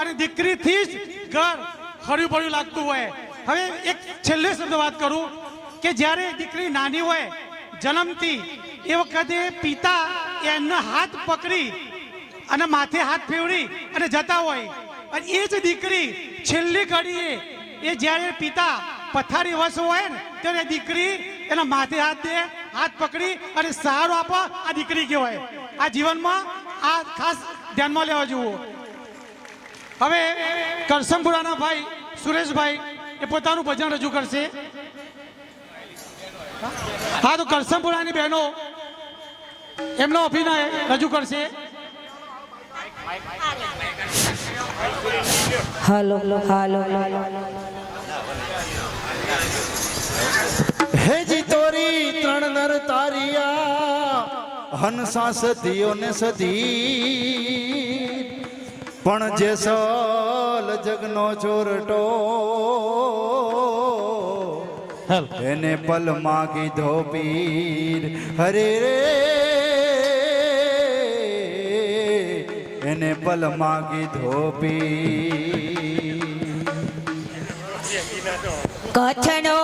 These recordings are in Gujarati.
અને દીકરીથી જ ઘર હર્યું ભર્યું લાગતું હોય. હવે એક છેલ્લે શબ્દ વાત કરું કે જ્યારે દીકરી નાની હોય, જન્મથી એ વખતે પિતા એમનો હાથ પકડી અને માથે હાથ ફેવડી અને જતા હોય. અને એ જ દીકરી છેલ્લી ઘડીએ એ જ્યારે પિતા પથારી વસ હોય ને, ત્યારે દીકરી એના માથે હાથ દે, હાથ પકડી અને સહારો આપો આ દીકરી કહેવાય. આ જીવનમાં આ ખાસ ધ્યાનમાં લેવા જેવું. હવે કરસમપુરાના ભાઈ સુરેશભાઈ એ પોતાનું ભજન રજૂ કરશે. હા તો કરસમપુરાની બહેનો એમનો અભિનય રજૂ કરશે. હાલો હાલો. હે જીતોરી ત્રણ નર તારિયા હંસા સદીઓ ને સદી. પણ જે સલ જગનો ચોરટો એને પલ માગી ધો પીર હરે રે. એને પલ માગી ધો પીર કચ્છનો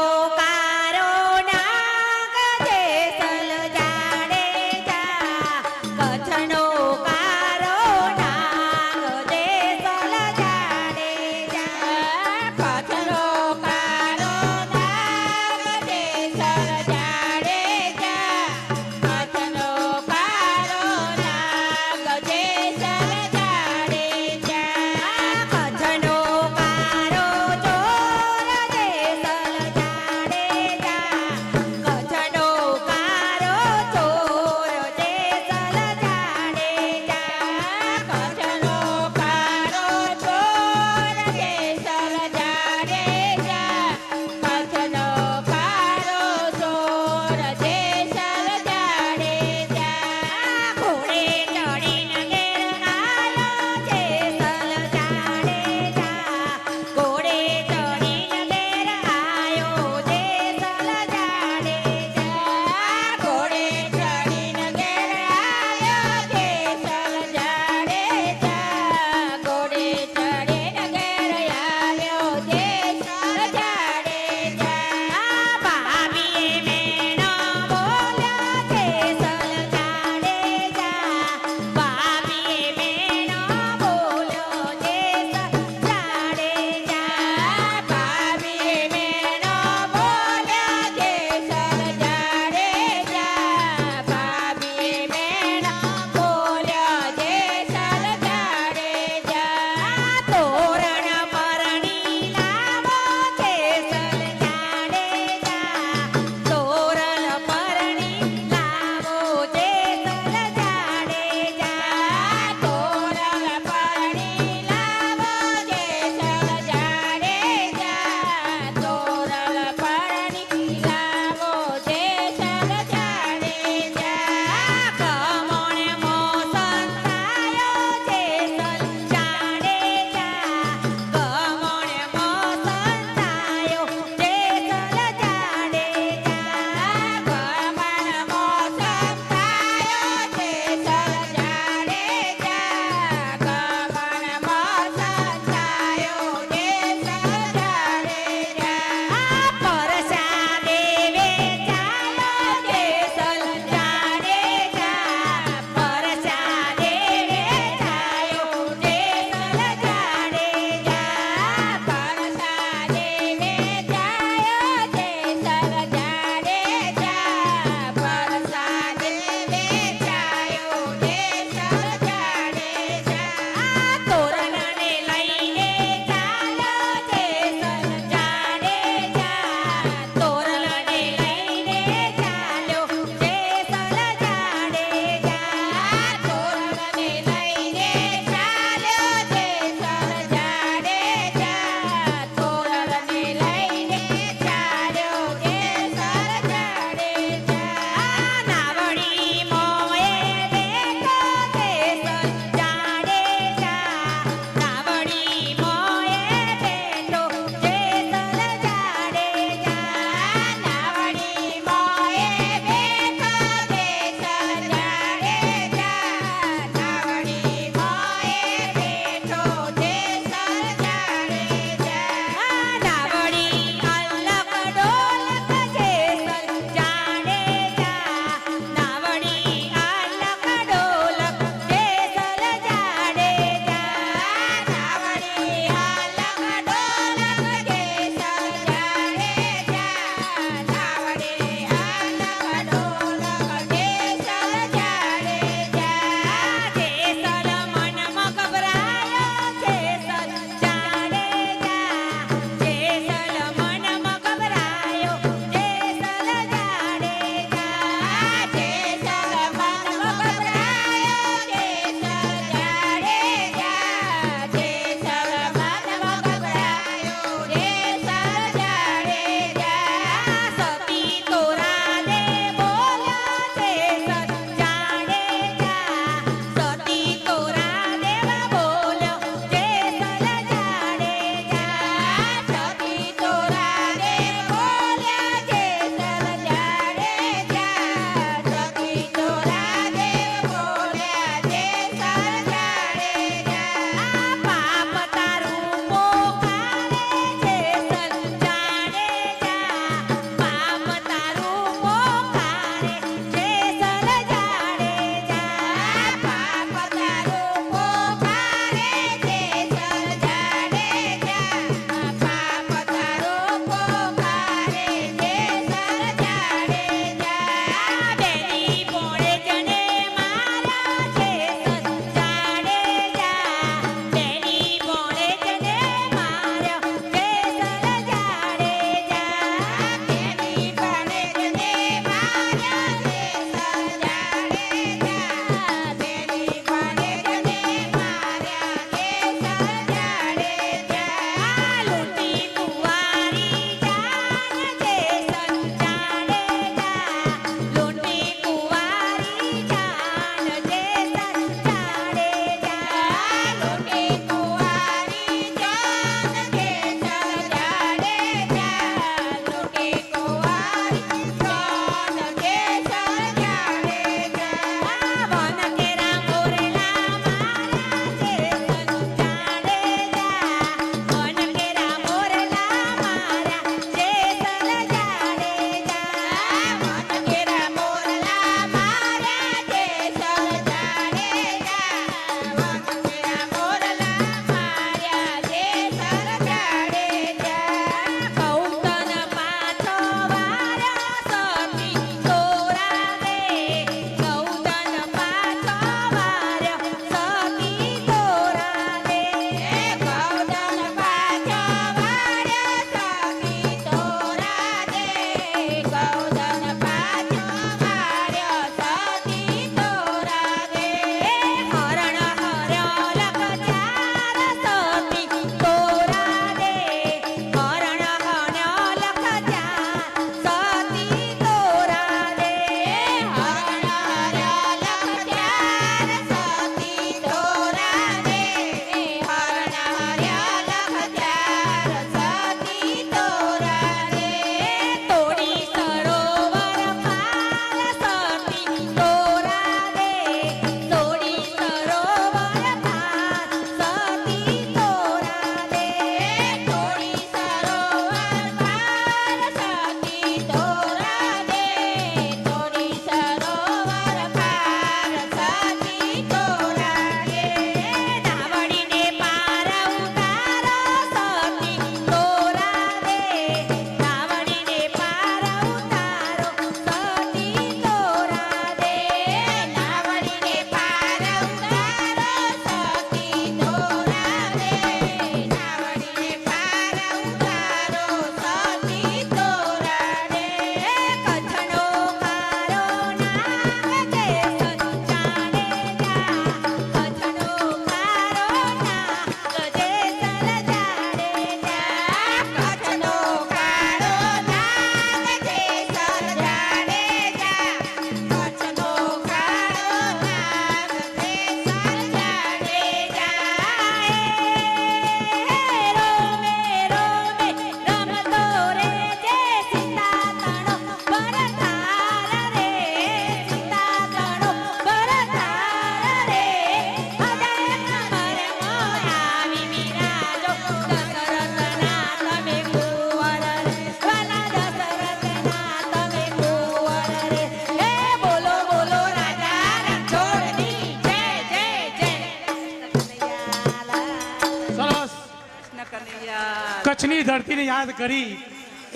ધરતીને યાદ કરી,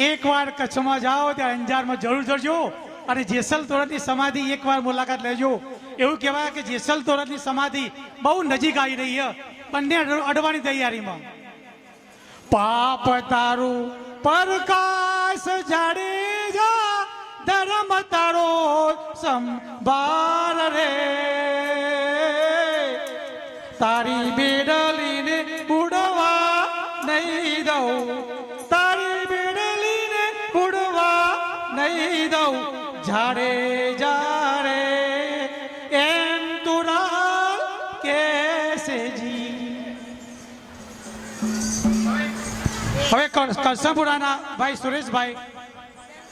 એકવાર કચ્છમાં જાઓ ત્યાં અંજારમાં જરૂર જજો અને જેસલ તોરણની સમાધિ એકવાર મુલાકાત લેજો. એવું કહેવાય કે જેસલ તોરણની સમાધિ બહુ નજીક આવી રહી બંને અડવાની તૈયારીમાં. પાપ તારું પ્રકાશ જાડેજા ધર્મ તારો સંભાળ રે. હવે કરસપુરાના ભાઈ સુરેશભાઈ